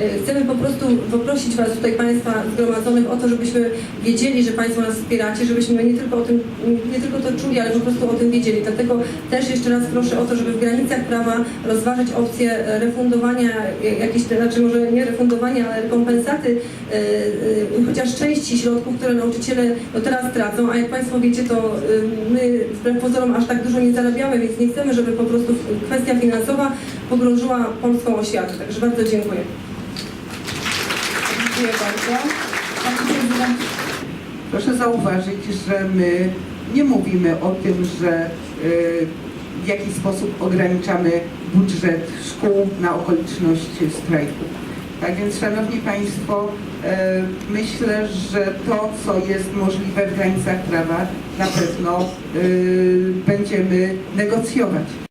E, Chcemy po prostu poprosić Was tutaj Państwa zgromadzonych o to, żebyśmy wiedzieli, że Państwo nas wspieracie, żebyśmy nie tylko o tym, nie tylko to czuli, ale po prostu o tym wiedzieli. Dlatego też jeszcze raz proszę o to, żeby w granicach prawa rozważyć opcję e, refundowania jakiejś, znaczy może nie refundowania, ale rekompensaty e, e, chociaż części środków, które nauczyciele no teraz tracą, a jak Państwo wiecie, to e, my wbrew pozorom aż tak dużo nie zarabiamy, więc nie chcemy, żeby po prostu kwestia finansowa pogrążyła polską oświatę. Także bardzo dziękuję. Dziękuję bardzo. Proszę zauważyć, że my nie mówimy o tym, że y, w jaki sposób ograniczamy budżet szkół na okoliczność strajku. Tak więc, Szanowni Państwo, e, myślę, że to, co jest możliwe w granicach prawa, na pewno y, będziemy negocjować.